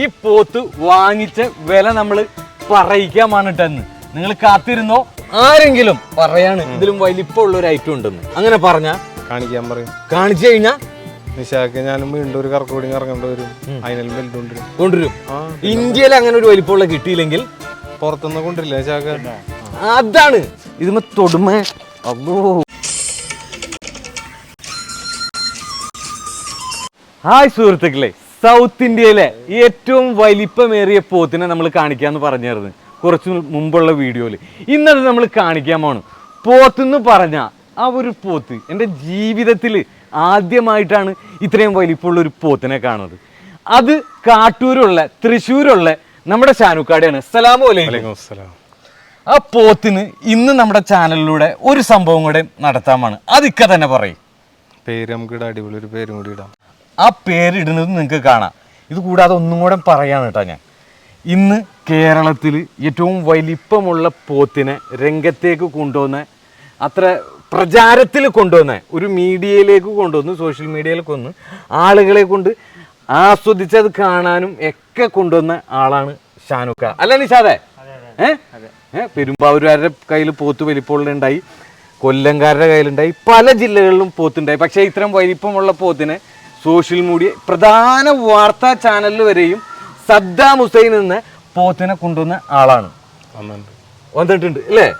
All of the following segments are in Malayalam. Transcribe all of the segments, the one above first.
ഈ പോത്ത് വാങ്ങിച്ച വില നമ്മൾ പറയിക്കാൻ വേണ്ടിട്ടെന്ന് നിങ്ങൾ കാത്തിരുന്നോ? ആരെങ്കിലും പറയാണ് ഇതിലും വലിപ്പമുള്ള ഒരു ഐറ്റം ഉണ്ടെന്ന്. അങ്ങനെ പറഞ്ഞ കാണിക്കാൻ പറയും. കാണിച്ചു കഴിഞ്ഞാ നിശാക്ക് ഞാനും വീണ്ടും ഒരു കറക്കൂടി ഇറങ്ങേണ്ടി വരും. അതിനെല്ലാം വലുതുകൊണ്ടിരും കൊണ്ടുവരും. ഇന്ത്യയിൽ അങ്ങനെ ഒരു വലിപ്പമുള്ള കിട്ടിയില്ലെങ്കിൽ പുറത്തുനിന്ന് കൊണ്ടില്ല നിശാക്ക്. അതാണ്. ഇതിന് തൊടുമ അല്ലോ ഹായ് സുഹൃത്തുക്കളെ. സൗത്ത് ഇന്ത്യയിലെ ഏറ്റവും വലിപ്പമേറിയ പോത്തിനെ നമ്മൾ കാണിക്കാമെന്ന് പറഞ്ഞായിരുന്നു. കുറച്ച് മുമ്പുള്ള വീഡിയോയിൽ. ഇന്നത് നമ്മൾ കാണിക്കാൻ പോണ് പോത്തെന്ന് പറഞ്ഞാൽ ആ ഒരു പോത്ത് എന്റെ ജീവിതത്തിൽ ആദ്യമായിട്ടാണ് ഇത്രയും വലിപ്പമുള്ള ഒരു പോത്തിനെ കാണുന്നത്. അത് കാട്ടൂരുള്ള തൃശ്ശൂരുള്ള നമ്മുടെ ഷാനുക്കാടെയാണ് സലാം അലൈക്കും. വലൈക്കും ആ പോത്തിന് ഇന്ന് നമ്മുടെ ചാനലിലൂടെ ഒരു സംഭവം കൂടെ നടത്താമാണ് അതിക്ക ഇക്ക തന്നെ പറയും. പേര് നമുക്ക് അടിപൊളി ഒരു പേരും കൂടി ഇടാം. ആ പേരിടുന്നത് നിങ്ങൾക്ക് കാണാം. ഇത് കൂടാതെ ഒന്നും കൂടെ പറയാണ് കേട്ടോ ഞാൻ. ഇന്ന് കേരളത്തിൽ ഏറ്റവും വലിപ്പമുള്ള പോത്തിനെ രംഗത്തേക്ക് കൊണ്ടുവന്ന അത്ര പ്രചാരത്തിൽ കൊണ്ടുവന്ന ഒരു മീഡിയയിലേക്ക് കൊണ്ടുവന്ന് സോഷ്യൽ മീഡിയയിലേക്ക് കൊന്ന് ആളുകളെ കൊണ്ട് ആസ്വദിച്ചത് കാണാനും ഒക്കെ കൊണ്ടുവന്ന ആളാണ് ഷാനുക്ക അല്ല നിഷാദെ? ഏഹ് ഏഹ് പെരുമ്പാവൂരുകാരുടെ കയ്യിൽ പോത്ത് വലിപ്പമുള്ളുണ്ടായി കൊല്ലംകാരുടെ കയ്യിലുണ്ടായി പല ജില്ലകളിലും പോത്തുണ്ടായി. പക്ഷേ ഇത്തരം വലിപ്പമുള്ള പോത്തിനെ സോഷ്യൽ മീഡിയ പ്രധാന വാർത്താ ചാനലിൽ വരെയും സദ്ദാം ഹുസൈൻ എന്ന പോത്തിനെ കൊണ്ടുവന്ന ആളാണ്. വന്നിട്ടുണ്ട് അല്ലേ?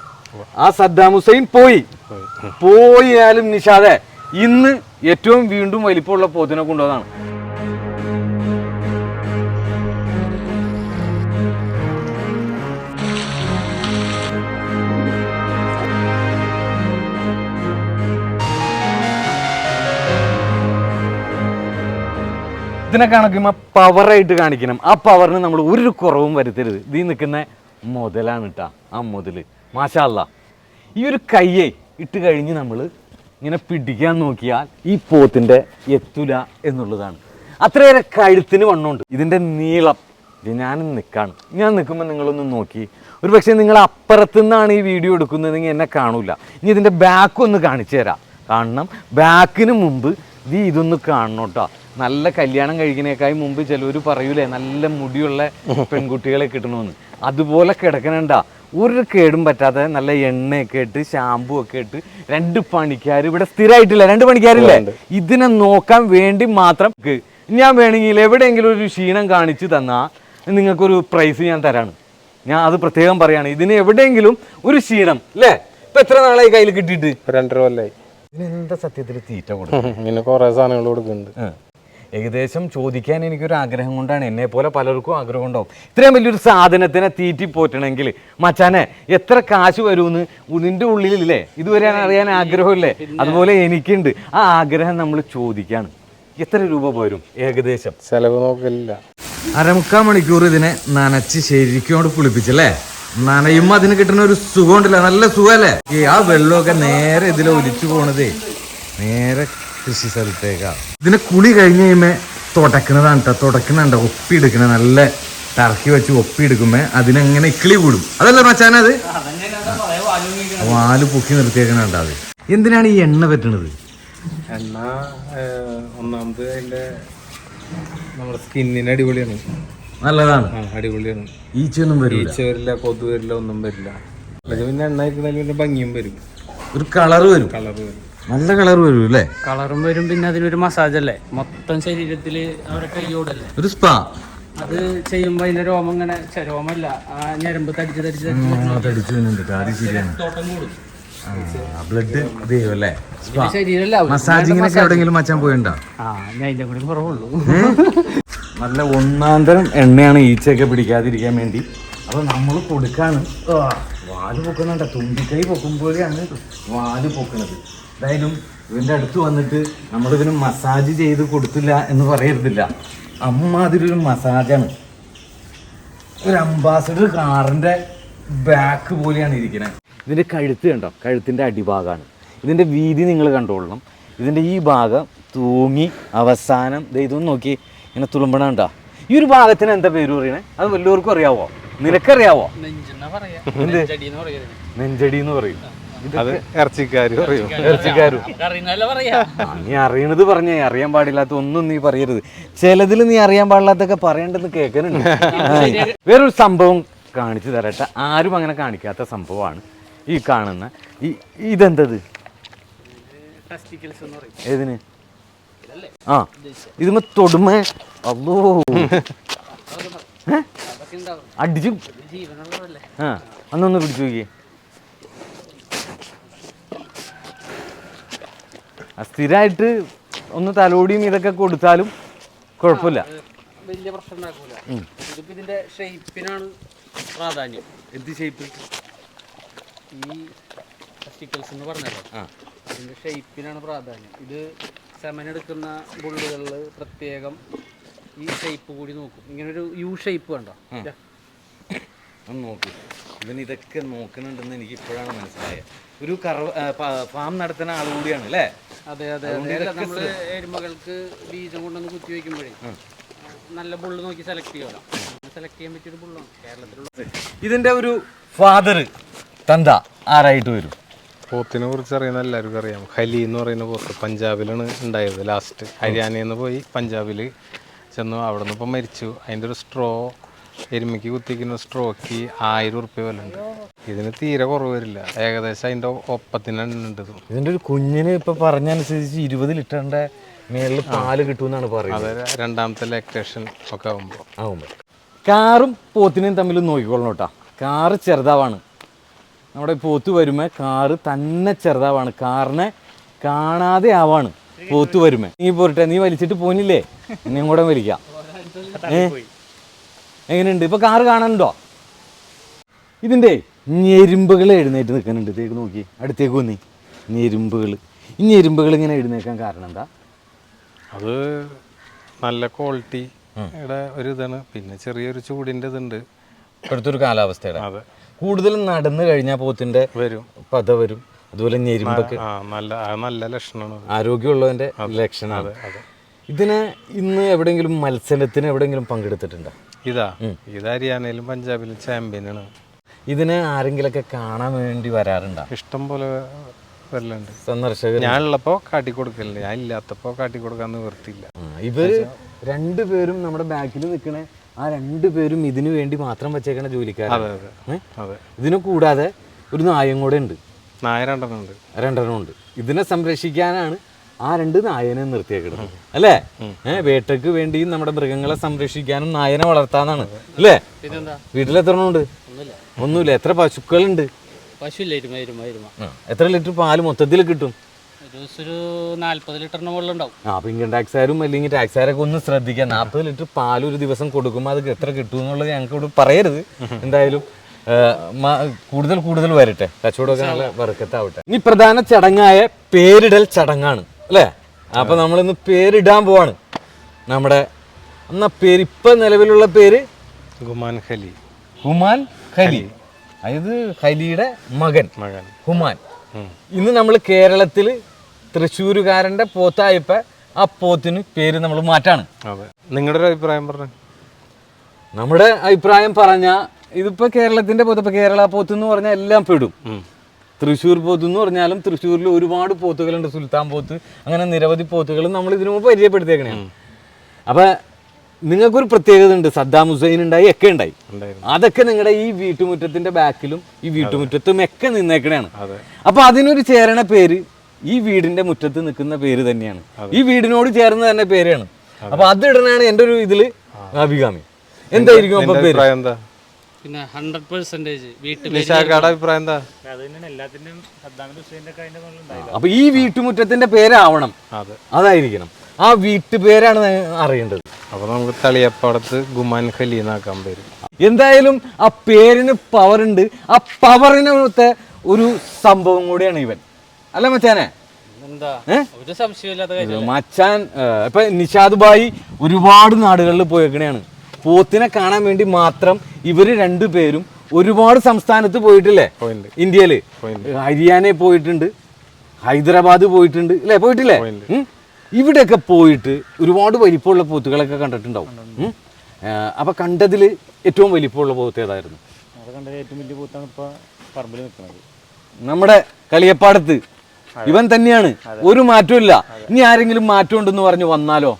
ആ സദ്ദാം ഹുസൈൻ പോയി. പോയി. പോയാലും നിഷാദെ ഇന്ന് ഏറ്റവും വീണ്ടും വലിപ്പമുള്ള പോത്തിനെ കൊണ്ടുവന്നതാണ്. ഇതിനെ കാണിക്കുമ്പോൾ പവറായിട്ട് കാണിക്കണം. ആ പവറിന് നമ്മൾ ഒരു കുറവും വരുത്തരുത്. ഇതിൽ നിൽക്കുന്ന മുതലാണ് കേട്ടാ ആ മുതൽ. മാഷാല്ല ഈ ഒരു കയ്യെ ഇട്ട് കഴിഞ്ഞ് നമ്മൾ ഇങ്ങനെ പിടിക്കാൻ നോക്കിയാൽ ഈ പോത്തിന്റെ എത്തുല എന്നുള്ളതാണ്. അത്രയേറെ കഴുത്തിന് വണ്ണമുണ്ട്. ഇതിന്റെ നീളം ഞാൻ നിൽക്കാണ് ഞാൻ നിൽക്കുമ്പോൾ നിങ്ങളൊന്ന് നോക്കി. ഒരു പക്ഷേ നിങ്ങൾ അപ്പുറത്തു നിന്നാണ് ഈ വീഡിയോ എടുക്കുന്നതെങ്കിൽ എന്നെ കാണൂല. ഇനി ഇതിന്റെ ബാക്ക് ഒന്ന് കാണിച്ചു തരാം. കാണണം ബാക്കിന് മുമ്പ് ഇത് ഇതൊന്ന് കാണണം കേട്ടോ നല്ല കല്യാണം കഴിക്കുന്നേക്കായി മുമ്പ് ചിലവർ പറയൂലേ നല്ല മുടിയുള്ള പെൺകുട്ടികളെ കിട്ടണമെന്ന് അതുപോലെ കിടക്കണണ്ട. ഒരു കേടും പറ്റാതെ നല്ല എണ്ണയൊക്കെ ഇട്ട് ഷാമ്പു ഒക്കെ ഇട്ട് രണ്ട് പണിക്കാർ ഇവിടെ സ്ഥിരമായിട്ടില്ല രണ്ട് പണിക്കാരില്ലേ? ഇതിനെ നോക്കാൻ വേണ്ടി മാത്രം ഞാൻ വേണമെങ്കിൽ എവിടെയെങ്കിലും ഒരു ക്ഷീണം കാണിച്ചു തന്നാൽ നിങ്ങൾക്കൊരു പ്രൈസ് ഞാൻ തരാണ്. ഞാൻ അത് പ്രത്യേകം പറയാണ്. ഇതിന് എവിടെയെങ്കിലും ഒരു ക്ഷീണം അല്ലേ ഇപ്പൊ എത്ര നാളായി കയ്യിൽ കിട്ടിയിട്ട്? രണ്ടര കൊല്ലായി. ഇതിനെന്താ സത്യത്തിൽ തീറ്റ കൊടുക്കും ഇങ്ങനെ കുറെ സാധനങ്ങൾ കൊടുക്കുന്നുണ്ട്. ഏകദേശം ചോദിക്കാൻ എനിക്കൊരു ആഗ്രഹം കൊണ്ടാണ്. എന്നെ പോലെ പലർക്കും ആഗ്രഹം ഉണ്ടാവും. ഇത്രയും വലിയൊരു സാധനത്തിനെ തീറ്റി പോറ്റണമെങ്കിൽ മച്ചാനെ എത്ര കാശ് വരുമെന്ന് നിന്റെ ഉള്ളിലില്ലേ? ഇതുവരെ അറിയാൻ ആഗ്രഹമില്ലേ? അതുപോലെ എനിക്കുണ്ട്. ആ ആഗ്രഹം നമ്മൾ ചോദിക്കാണ്. എത്ര രൂപ പോരും? ഏകദേശം. ചെലവ് നോക്കില്ല അരമുക്കാൽ മണിക്കൂർ ഇതിനെ നനച്ച് ശരിക്കും കുളിപ്പിച്ചല്ലേ? നനയുമ്പോ അതിന് കിട്ടുന്ന ഒരു സുഖം ഉണ്ടല്ലോ. നല്ല സുഖമല്ലേ? ഈ ആ വെള്ളമൊക്കെ നേരെ ഇതിൽ ഒലിച്ചു പോണതേ. നേരെ കൃഷി സ്ഥലത്തേക്കാണ് ഇതിനെ കുളി കഴിഞ്ഞ് കഴിയുമ്പോ തുടക്കണതാണ് കേട്ടോ തുടക്കണുണ്ട്. ഒപ്പിയെടുക്കണ. നല്ല ടർക്കി വെച്ച് ഒപ്പിയെടുക്കുമ്പോ അതിനങ്ങനെ ഇക്കിളി കൂടും. അതല്ലേ മച്ചാനത് വാൽ പൊക്കി നിർത്തിയേക്കണുണ്ട് അത്. എന്തിനാണ് ഈ എണ്ണ പറ്റണത്? എണ്ണ ഒന്നാമത് അതിന്റെ നമ്മുടെ സ്കിന്നിന് അടിപൊളിയാണ്. നല്ലതാണ്. അടിപൊളിയാണ്. ഈച്ചയൊന്നും വരില്ല ഈച്ച വരില്ല കൊതു വരില്ല ഒന്നും വരില്ല. അല്ലെങ്കിൽ പിന്നെ എണ്ണ ഇരിക്കുന്നതിൽ പിന്നെ ഭംഗിയും വരും. ഒരു കളർ വരും. കളർ വരും. നല്ല കളർ വരും അല്ലേ? കളറും വരും പിന്നെ അതിനൊരു മസാജ് അല്ലേ? മൊത്തം ശരീരത്തിൽ കൈയോടല്ലേ ഒരു സ്പാ അത് ചെയ്യുമ്പോ അതിന്റെ രോമം ഇങ്ങനെ രോമല്ല ആ ഞരമ്പ് തടിച്ച് തടിച്ച് തടിച്ച് തടിച്ചു വരുന്നുണ്ട്. അത് ശരിയാണ്. തോട്ടം കൂടും. ബ്ലഡ് അല്ലേ? മസാജിങ്ങിനൊക്കെ എവിടെയെങ്കിലും മച്ചാൻ പോയിണ്ടോ? നല്ല ഒന്നാന്തരം എണ്ണയാണ് ഈച്ചയൊക്കെ പിടിക്കാതിരിക്കാൻ വേണ്ടി. അപ്പൊ നമ്മൾ കൊടുക്കാണ്. വാൽ പൊക്കുന്നുണ്ട്. തുമ്പിക്കൈ പൊക്കുമ്പോഴാണ് വാൽ പൊക്കണത്. എന്തായാലും ഇവന്റെ അടുത്ത് വന്നിട്ട് നമ്മളിതിന് മസാജ് ചെയ്ത് കൊടുത്തില്ല എന്ന് പറയരുതില്ല. അമ്മാതിരൊരു മസാജാണ് ഒരു അംബാസഡർ കാറിന്റെ ബാക്ക് പോലെയാണ് ഇരിക്കുന്നത് ഇതിന്റെ കഴുത്ത് കണ്ടോ? കഴുത്തിന്റെ അടിഭാഗമാണ് ഇതിന്റെ വീതി നിങ്ങൾ കണ്ടോളണം. ഇതിന്റെ ഈ ഭാഗം തൂങ്ങി അവസാനം ദേ ഇതൊന്ന് നോക്കി. ഇങ്ങനെ തുളുമ്പണ കണ്ടോ? ഈ ഒരു ഭാഗത്തിന് എന്താ പേര് പറയണേ? അത് വല്ലവർക്കും അറിയാവോ? നിനക്കറിയാവോ? നെഞ്ചടി എന്ന് പറയും. അത് ഇറച്ചിക്കാരും നീ അറിയണത് പറഞ്ഞേ. അറിയാൻ പാടില്ലാത്ത ഒന്നും നീ പറയരുത്. ചിലതിൽ നീ അറിയാൻ പാടില്ലാത്തൊക്കെ പറയേണ്ടത് കേൾക്കുന്നുണ്ട് വേറൊരു സംഭവം കാണിച്ചു തരട്ടെ. ആരും അങ്ങനെ കാണിക്കാത്ത സംഭവമാണ് ഈ കാണുന്ന ഈ ഇതെന്തത്? ഏതിന്? ആ ഇത് തൊടുമ അല്ലോ അടിച്ചു. ആ അന്നൊന്ന് പിടിച്ചു നോക്കിയേ. സ്ഥിരമായിട്ട് ഒന്ന് തലോടിയും ഇതൊക്കെ കൊടുത്താലും കുഴപ്പമില്ല. വലിയ പ്രശ്നം ഉണ്ടാക്കൂല. ഇതിപ്പോ ഇതിന്റെ ഷേപ്പിനാണ് പ്രാധാന്യം. എന്ത് ഷേപ്പ് ഈ ടെസ്റ്റിക്കൽസ് എന്ന് പറഞ്ഞല്ലോ. അതിന്റെ ഷേപ്പിനാണ് പ്രാധാന്യം. ഇത് സെമനെടുക്കുന്ന ബുള്ളുകളിൽ ബുള്ളുകളിൽ പ്രത്യേകം ഈ ഷേപ്പ് കൂടി നോക്കും. ഇങ്ങനെ ഒരു യു ഷേപ്പ് കണ്ടോ നോക്ക്. ഇവൻ ഇതൊക്കെ നോക്കണുണ്ടെന്ന് എനിക്ക് ഇപ്പോഴാണ് മനസ്സിലായത്. ഒരു കറ ഫാം നടത്തുന്ന ആൾ കൂടിയാണ് അല്ലേ? അതെ അതെ നമ്മൾ എരുമകൾക്ക് ബീജം കൊണ്ടൊന്ന് കുത്തി വെക്കുമ്പോഴേ നല്ല ബുള്ള് നോക്കി സെലക്ട് ചെയ്യണം സെലക്ട് ചെയ്യാൻ പറ്റിയൊരു ബുള്ളാണ്. കേരളത്തിലുള്ള ഇതിന്റെ ഒരു ഫാദർ തന്ത ആരായിട്ട് വരും? പോത്തിനെ കുറിച്ച് അറിയുന്ന എല്ലാവർക്കും അറിയാം. ഹലി എന്ന് പറയുന്ന പോത്ത് പഞ്ചാബിലാണ് ഉണ്ടായത് ലാസ്റ്റ് ഹരിയാനയിൽ നിന്ന് പോയി പഞ്ചാബിൽ ചെന്നു. അവിടെ നിന്ന് ഇപ്പം മരിച്ചു. അതിന്റെ ഒരു സ്ട്രോ എരുമയ്ക്ക് കുത്തിക്കുന്ന സ്ട്രോക്ക് ആയിരം ഉറുപ്പ്യ വില ഉണ്ട്. ഇതിന് തീരെ കുറവ് വരില്ല. ഏകദേശം അതിന്റെ ഒപ്പത്തിനുണ്ട്. ഇതിന്റെ ഒരു കുഞ്ഞിന് ഇപ്പൊ പറഞ്ഞനുസരിച്ച് ഇരുപത് ലിറ്ററിന്റെ മേളിൽ പാൽ കിട്ടുമെന്നാണ് പറയുന്നത്. അത് രണ്ടാമത്തെ ലാക്ടേഷൻ ഒക്കെ ആകുമ്പോൾ ആവുമ്പോൾ കാറും പോത്തിനെയും തമ്മിൽ നോക്കിക്കൊള്ളണം കേട്ടോ. കാറ് ചെറുതാവാണ്. നമ്മുടെ പോത്ത് വരുമ്പോൾ കാറ് തന്നെ ചെറുതാവാണ്. കാറിനെ കാണാതെ ആവാണ് പോത്ത് വരുമ്പോൾ നീ പോരട്ടെ നീ വലിച്ചിട്ട് പോനില്ലേ എന്നെയും കൂടെ വലിക്കാം ഏ? എങ്ങനെയുണ്ട്? ഇപ്പൊ കാറ് കാണാനുണ്ടോ? ഇതിന്റെ ഞെരുമ്പുകൾ എഴുന്നേറ്റ് നിൽക്കുന്നുണ്ട്. ഇതേക്ക് നോക്കി. അടുത്തേക്ക് വന്നി. ഞെരുമ്പുകൾ. ഈ ഞെരുമ്പുകൾ ഇങ്ങനെ എഴുന്നേക്കാൻ കാരണം എന്താ? അത് നല്ല ക്വാളിറ്റി ഒരു ഇതാണ്. പിന്നെ ചെറിയൊരു ചൂടിന്റെ ഇതുണ്ട്. ഇപ്പോഴത്തെ കാലാവസ്ഥയുടെ. അതെ. കൂടുതലും നടന്നു കഴിഞ്ഞാൽ പോത്തിന്റെ വരും. പത വരും. അതുപോലെ ഞെരുമ്പൊക്കെ നല്ല നല്ല ലക്ഷണമാണ് ആരോഗ്യമുള്ളതിന്റെ ലക്ഷണമാണ്. അതെ. ഇതിനെ ഇന്ന് എവിടെയെങ്കിലും മത്സരത്തിന് എവിടെയെങ്കിലും പങ്കെടുത്തിട്ടുണ്ടോ? ഇതാ ഇത് ഹരിയാനയിലും പഞ്ചാബിലും ചാമ്പ്യനാണ് ഇതിനെ ആരെങ്കിലൊക്കെ കാണാൻ വേണ്ടി വരാറുണ്ടോ? ഇഷ്ടം പോലെ വരലുണ്ട്. സന്ദർശകർ. ഞാൻ ഉള്ളപ്പോ കാട്ടി കൊടുക്കലുണ്ട് ഞാൻ ഇല്ലാത്തപ്പോ കാട്ടി കൊടുക്കാൻ നിവൃത്തിയില്ല. ആ, ഇവർ രണ്ടുപേരും നമ്മുടെ ബാക്കിൽ നിൽക്കണേ ആ രണ്ടുപേരും ഇതിനു വേണ്ടി മാത്രം വെച്ചേക്കണ ജോലിക്കാരാണ്. ഇതിന് കൂടാതെ ഒരു നായം കൂടെ ഉണ്ട്. നായ രണ്ടെണ്ണം ഉണ്ട്. രണ്ടെണ്ണം ഉണ്ട്. ഇതിനെ സംരക്ഷിക്കാനാണ് ആ രണ്ട് നായനെ നിർത്തിയേക്കുന്നത് അല്ലേ? ഏഹ് വേട്ടയ്ക്ക് വേണ്ടിയും നമ്മുടെ മൃഗങ്ങളെ സംരക്ഷിക്കാനും നായനെ വളർത്താന്നാണ് അല്ലേ? വീട്ടിൽ എത്ര ഉണ്ട് ഒന്നുമില്ല. എത്ര പശുക്കളുണ്ട്? എത്ര ലിറ്റർ പാൽ മൊത്തത്തിൽ കിട്ടും? ഇൻകം ടാക്സുകാരും അല്ലെങ്കിൽ ടാക്സുകാരൊക്കെ ഒന്ന് ശ്രദ്ധിക്കാം നാൽപ്പത് ലിറ്റർ പാൽ ഒരു ദിവസം കൊടുക്കുമ്പോൾ അത് എത്ര കിട്ടും എന്നുള്ളത് ഞങ്ങൾക്ക് ഇവിടെ പറയരുത്. എന്തായാലും കൂടുതൽ കൂടുതൽ വരട്ടെ. കച്ചവടമൊക്കെ നല്ല വർക്കത്താവട്ടെ ഇനി പ്രധാന ചടങ്ങായ പേരിടൽ ചടങ്ങാണ്. അല്ലേ? അപ്പൊ നമ്മളിന്ന് പേരിടാൻ പോവാണ്. നമ്മുടെ എന്നാ പേര് ഇപ്പൊ നിലവിലുള്ള പേര്? ഹുമാൻ ഖലി. ഹുമാൻ ഖലി. അതായത് ഖലിയുടെ മകൻ. മകൻ. ഹുമാൻ ഇന്ന് നമ്മൾ കേരളത്തിൽ തൃശ്ശൂരുകാരന്റെ പോത്തായപ്പ ആ പോത്തിന് പേര് നമ്മൾ മാറ്റാണ്. അതെ. നിങ്ങളുടെ ഒരു അഭിപ്രായം പറഞ്ഞു? നമ്മുടെ അഭിപ്രായം പറഞ്ഞ ഇതിപ്പോ കേരളത്തിന്റെ പോത്ത് ഇപ്പൊ കേരള പോത്ത് എന്ന് പറഞ്ഞാൽ എല്ലാം പെടും. തൃശ്ശൂർ പോത്ത് എന്ന് പറഞ്ഞാലും തൃശ്ശൂരിൽ ഒരുപാട് പോത്തുകളുണ്ട്. സുൽത്താൻ പോത്ത് അങ്ങനെ നിരവധി പോത്തുകൾ നമ്മൾ ഇതിനു മുമ്പ് പരിചയപ്പെടുത്തിയേക്കണേ. അപ്പൊ നിങ്ങൾക്കൊരു പ്രത്യേകത ഉണ്ട്. സദ്ദാം ഹുസൈൻ ഉണ്ടായി ഒക്കെ ഉണ്ടായി. അതൊക്കെ നിങ്ങളുടെ ഈ വീട്ടുമുറ്റത്തിന്റെ ബാക്കിലും ഈ വീട്ടുമുറ്റത്തും ഒക്കെ നിന്നേക്കണേണ് അതെ. അപ്പൊ അതിനൊരു ചേരണ പേര് ഈ വീടിന്റെ മുറ്റത്ത് നിൽക്കുന്ന പേര് തന്നെയാണ്. ഈ വീടിനോട് ചേർന്ന് തന്നെ പേരാണ്. അപ്പൊ അതിടനാണ് എന്റെ ഒരു ഇതിൽ അഭികാമി എന്തായിരിക്കും അപ്പൊ പേര്? പിന്നെ ഹൺഡ്രഡ് പെർസെന്റേജ് അഭിപ്രായം എന്താ? അപ്പൊ ഈ വീട്ടുമുറ്റത്തിന്റെ പേരാവണം. അതെ. അതായിരിക്കണം. ആ വീട്ടുപേരാണ് അറിയേണ്ടത്. അപ്പൊ നമുക്ക് തളിയപ്പടത്ത് ഗുമാൻ ഖലി എന്നാക്കാൻ പേര്. എന്തായാലും ആ പേരിന് പവർ ഉണ്ട്. ആ പവറിനത്തെ ഒരു സംഭവം കൂടിയാണ് ഇവൻ. അല്ല മച്ചാനെ? മച്ചാൻ ഇപ്പൊ നിഷാദ് ബായി ഒരുപാട് നാടുകളിൽ പോയേക്കണെയാണ്. പോത്തിനെ കാണാൻ വേണ്ടി മാത്രം ഇവർ രണ്ടുപേരും ഒരുപാട് സംസ്ഥാനത്ത് പോയിട്ടില്ലേ? ഇന്ത്യയിൽ. ഹരിയാനയിൽ പോയിട്ടുണ്ട്. ഹൈദരാബാദ് പോയിട്ടുണ്ട്. അല്ലേ പോയിട്ടില്ലേ? ഇവിടെയൊക്കെ പോയിട്ട് ഒരുപാട് വലിപ്പമുള്ള പോത്തുകളൊക്കെ കണ്ടിട്ടുണ്ടാവും? അപ്പൊ കണ്ടതിൽ ഏറ്റവും വലിപ്പമുള്ള പോത്ത് ഏതായിരുന്നു? നമ്മുടെ കളിയപ്പാടത്ത്. ഇവൻ തന്നെയാണ്. ഒരു മാറ്റവും ഇല്ല. ഇനി ആരെങ്കിലും മാറ്റം ഉണ്ടെന്ന് പറഞ്ഞു വന്നാലോ?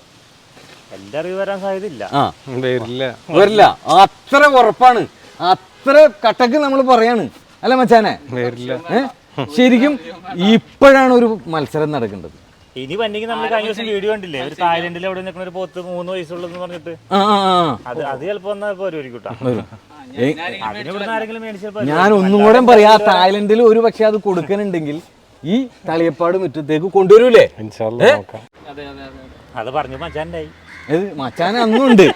എന്റെ അറിവ് വരാൻ സാധ്യതയില്ല. ആ. വരില്ല. വരില്ല. അത്ര ഉറപ്പാണ്. അത്ര കട്ടക്ക് നമ്മൾ പറയാണ്. അല്ല മച്ചാനെ? വരില്ല. ശരിക്കും ഇപ്പോഴാണ് ഒരു മത്സരം നടക്കേണ്ടത് ഇനി പണ്ടെങ്കിൽ നമ്മൾ കഴിഞ്ഞ ദിവസം വീഡിയോ കണ്ടില്ലേ? ഒരു തായ്ലൻഡിൽ എവിടെ നിൽക്കുന്ന ഒരു പോത്ത് മൂന്ന് വയസ്സുള്ളതെന്ന് പറഞ്ഞിട്ട്. അത് അത് ചിലപ്പോ വന്നാൽ പോരും കൂട്ടാ. ഞാൻ ഒന്നും കൂടെ പറയാ തായ്ലൻഡിൽ ഒരു പക്ഷെ അത് കൊടുക്കണുണ്ടെങ്കിൽ ഈ തളിയപ്പാട് മുറ്റത്തേക്ക് കൊണ്ടുവരൂലേ? അതെ പറഞ്ഞു മച്ചാണ്ടായി മച്ചാന് അന്നുണ്ട്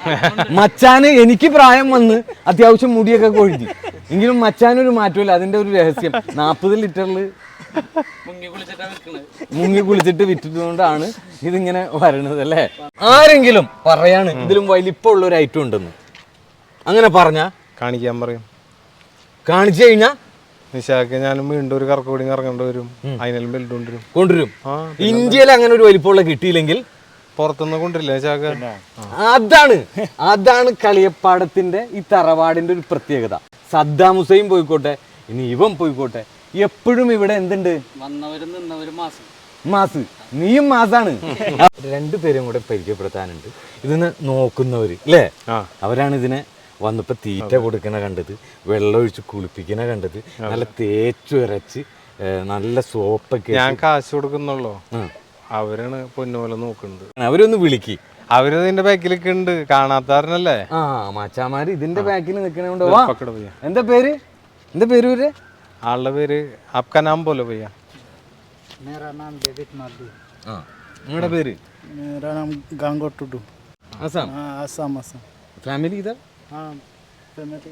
മച്ചാന് എനിക്ക് പ്രായം വന്ന് അത്യാവശ്യം മുടിയൊക്കെ കൊഴുതി എങ്കിലും മച്ചാനൊരു മാറ്റമില്ല. അതിന്റെ ഒരു രഹസ്യം. നാൽപ്പത് ലിറ്ററിൽ മുങ്ങി കുളിച്ചിട്ടാ വിറ്റിട്ടുകൊണ്ടാണ് ഇതിങ്ങനെ വരണത് അല്ലേ? ആരെങ്കിലും പറയാണ് ഇതിലും വലിപ്പമുള്ള ഒരു ഐറ്റം ഉണ്ടെന്ന്. അങ്ങനെ പറഞ്ഞ? കാണിക്കാൻ പറയും. കാണിച്ചു കഴിഞ്ഞാ? നിശാക്ക് ഞാനും വീണ്ടും ഒരു കറക്കൂടി ഇറങ്ങേണ്ടി വരും. അതിനെല്ലാം കൊണ്ടുവരും. ഇന്ത്യയിൽ അങ്ങനെ ഒരു വലിപ്പമുള്ള കിട്ടിയില്ലെങ്കിൽ പുറത്തുനിന്ന് കൊണ്ടില്ല അതാണ്. അതാണ് കളിയപ്പാടത്തിന്റെ ഈ തറവാടിന്റെ ഒരു പ്രത്യേകത. സദ്ദാം ഹുസൈൻ പോയിക്കോട്ടെ ഇനി ഇവൻ പോയിക്കോട്ടെ എപ്പോഴും ഇവിടെ എന്തുണ്ട്? വന്നവരും നിന്നവരും മാസം. മാസ്. നീയും മാസാണ്. രണ്ടു പേരും കൂടെ പരിചയപ്പെടുത്താനുണ്ട്. ഇതിന് നോക്കുന്നവര് അല്ലേ. അവരാണ് ഇതിനെ വന്നപ്പോ തീറ്റ കൊടുക്കണ കണ്ടത് വെള്ളം ഒഴിച്ച് കുളിപ്പിക്കണ കണ്ടത് നല്ല തേച്ചുരച്ച് നല്ല സോപ്പൊക്കെ ഞാൻ കാശ് കൊടുക്കുന്നുള്ളൂ. അവരാണ് പൊന്നുപോലെ നോക്കുന്നത് അവരൊന്ന് വിളിക്ക് അവര് ഇതിന്റെ ബാക്കിലൊക്കെ ഉണ്ട് കാണാത്താരനല്ലേ ആ മാച്ചാമാര് ഇതിന്റെ ബാക്കിൽ നിൽക്കണോണ്ട് വാ പക്കട പയ്യ എന്താ പേര് എന്താ പേര് ഇവര് ആളുടെ പേര് ആപ്കാ നാം പോലെ പയ്യ मेरा नाम डेविड मार्डी ആ നിങ്ങളുടെ പേര് मेरा नाम गांगो टुडू आसाम हाँ आसाम आसाम फैमिली इधर हाँ फैमिली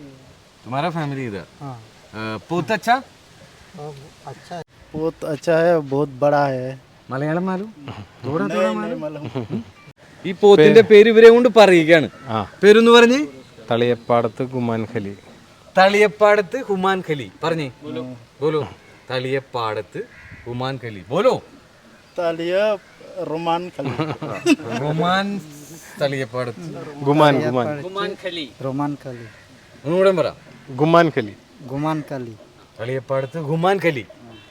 तुम्हारा फैमिली इधर हाँ बहुत अच्छा अच्छा है बहुत अच्छा है बहुत बड़ा है മലയാളം ഈ പോത്തിന്റെ പേര് ഇവരെ കൊണ്ട് പറയുകയാണ്. പേരെന്ന് പറഞ്ഞ്. തളിയപ്പാടത്ത് ഗുമാൻ ഖലി. തളിയപ്പാടത്ത് ഹുമാൻ ഖലി. പറഞ്ഞേ. ബോലോ. തളിയപ്പാടത്ത് ഹുമാൻ ഖലി. ബോലോ. തളിയ റൊമാൻ ഖലി. റൊമാൻ തളിയപ്പാടത്ത്. ഗുമാൻ ഗുമാൻ. ഗുമാൻ ഖലി. റൊമാൻ ഖലി. ഒന്നുകൂടെ പറ. ഗുമാൻ ഖലി. ഗുമാൻ ഖലി. തളിയപ്പാടത്ത് ഗുമാൻ ഖലി.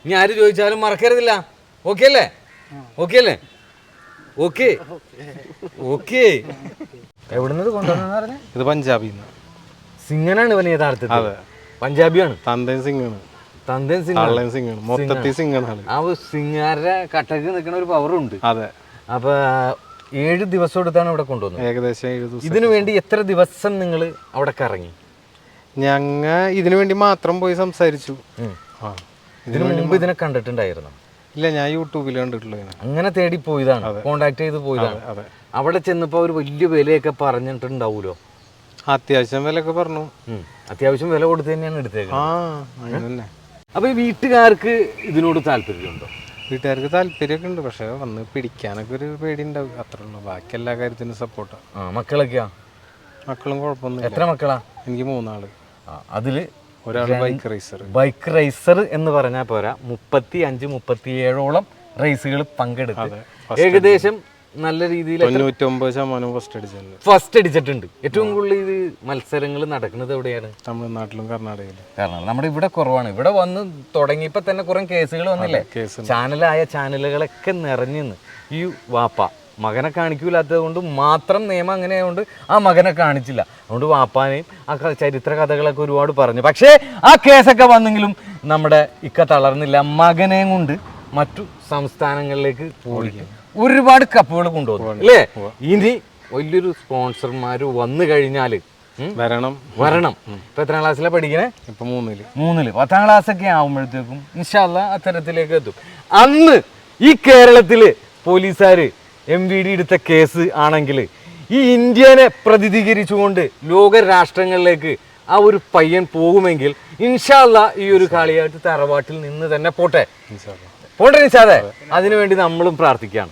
ഇനി ആര് ചോദിച്ചാലും മറക്കരുതില്ല. ഓക്കെ അല്ലേ? ഓക്കെ. അല്ലേ ഓക്കെ. ഓക്കെ. എവിടുന്നത് കൊണ്ടുവന്നു ഇത് ഇത് നിന്ന് സിംഗനാണ് ഇവൻ യഥാർത്ഥത്തിൽ. അതെ. പഞ്ചാബിയാണ്. തന്ദൻ സിംഗാണ്. തന്ദൻ സിംഗ് സിംഗാണ്. മൊത്തത്തിൽ സിംഗാണ്. ആ സിംഗാരുടെ കട്ടക്ക് നിൽക്കുന്ന ഒരു പവറുണ്ട്. അതെ. അപ്പൊ ഏഴ് ദിവസം എടുത്താണ് ഇവിടെ കൊണ്ടുവന്നത്. ഏകദേശം ഏഴ് ദിവസം. ഇതിനു വേണ്ടി എത്ര ദിവസം നിങ്ങൾ അവിടെ കറങ്ങി ഞങ്ങ ഇതിനു വേണ്ടി മാത്രം പോയി സംസാരിച്ചു. ആ. ഇതിനു മുമ്പ് ഇതിനെ കണ്ടിട്ടുണ്ടായിരുന്നു? ഇല്ല ഞാൻ യൂട്യൂബിൽ കണ്ടിട്ടുള്ളത് അങ്ങനെ തേടി പോയതാണ്. കോണ്ടാക്ട് ചെയ്ത് പോയതാണ്. അവിടെ ചെന്നപ്പോ ഒരു വലിയ വിലയൊക്കെ പറഞ്ഞിട്ടുണ്ടാവൂലോ? അത്യാവശ്യം വിലയൊക്കെ പറഞ്ഞു. അത്യാവശ്യം വില കൊടുത്ത് തന്നെയാണ് എടുത്തേക്കുന്നത് അപ്പൊ ഈ വീട്ടുകാർക്ക് ഇതിനോട് താല്പര്യമുണ്ടോ? വീട്ടുകാർക്ക് താല്പര്യമൊക്കെ ഉണ്ട് പക്ഷെ വന്ന് പിടിക്കാനൊക്കെ ഒരു പേടി ഉണ്ടാവും അത്രേ ഉള്ളൂ. ബാക്കി എല്ലാ കാര്യത്തിനും സപ്പോർട്ടാണ് മക്കളൊക്കെയാ? മക്കളും കുഴപ്പമൊന്നും എത്ര മക്കളാ? എനിക്ക് മൂന്നാൾ. അതിൽ ഒരാൾ ബൈക്ക് റേസർ ബൈക്ക് റേസർ എന്ന് പറഞ്ഞാൽ പോരാ. മുപ്പത്തി അഞ്ച് മുപ്പത്തി ഏഴോളം റേസുകൾ പങ്കെടുത്തു ഏകദേശം നല്ല രീതിയിൽ ഫസ്റ്റ് അടിച്ചിട്ടുണ്ട്. ഫസ്റ്റ് അടിച്ചിട്ടുണ്ട്. ഏറ്റവും കൂടുതൽ ഇത് മത്സരങ്ങൾ നടക്കുന്നത് എവിടെയാണ്? തമിഴ്നാട്ടിലും കർണാടകയിലും. കാരണം നമ്മുടെ ഇവിടെ കുറവാണ്. ഇവിടെ വന്ന് തുടങ്ങിയപ്പോ തന്നെ കുറെ കേസുകൾ വന്നില്ലേ? ചാനലായ ചാനലുകളൊക്കെ നിറഞ്ഞു ഈ വാപ്പ മകനെ കാണിക്കൂലാത്തത് കൊണ്ട് മാത്രം നിയമം അങ്ങനെ ആയതുകൊണ്ട് ആ മകനെ കാണിച്ചില്ല. അതുകൊണ്ട് വാപ്പാനെയും ആ ചരിത്ര കഥകളൊക്കെ ഒരുപാട് പറഞ്ഞു. പക്ഷേ ആ കേസൊക്കെ വന്നെങ്കിലും നമ്മുടെ ഇക്ക തളർന്നില്ല. മകനെയും കൊണ്ട് മറ്റു സംസ്ഥാനങ്ങളിലേക്ക് പോയി ഒരുപാട് കപ്പുകൾ കൊണ്ടുപോകും അല്ലേ? ഇനി വലിയൊരു സ്പോൺസർമാർ വന്നു കഴിഞ്ഞാൽ വരണം. വരണം. ഇപ്പൊ എത്രാം ക്ലാസ്സിലാണ് പഠിക്കണേ? ഇപ്പൊ മൂന്നിൽ. മൂന്നിൽ. പത്താം ക്ലാസ് ഒക്കെ ആവുമ്പോഴത്തേക്കും ഇൻഷാല്ല അത്തരത്തിലേക്ക് എത്തും. അന്ന് ഈ കേരളത്തിൽ പോലീസുകാര് എം വി ഡി എടുത്ത കേസ് ആണെങ്കിൽ ഈ ഇന്ത്യനെ പ്രതിനിധീകരിച്ചുകൊണ്ട് ലോക രാഷ്ട്രങ്ങളിലേക്ക് ആ ഒരു പയ്യൻ പോകുമെങ്കിൽ ഇൻഷാല്ല ഈ ഒരു കളിയായിട്ട് തറവാട്ടിൽ നിന്ന് തന്നെ പോട്ടെ. പോട്ടെ നിഷാദെ അതിനുവേണ്ടി നമ്മളും പ്രാർത്ഥിക്കുകയാണ്.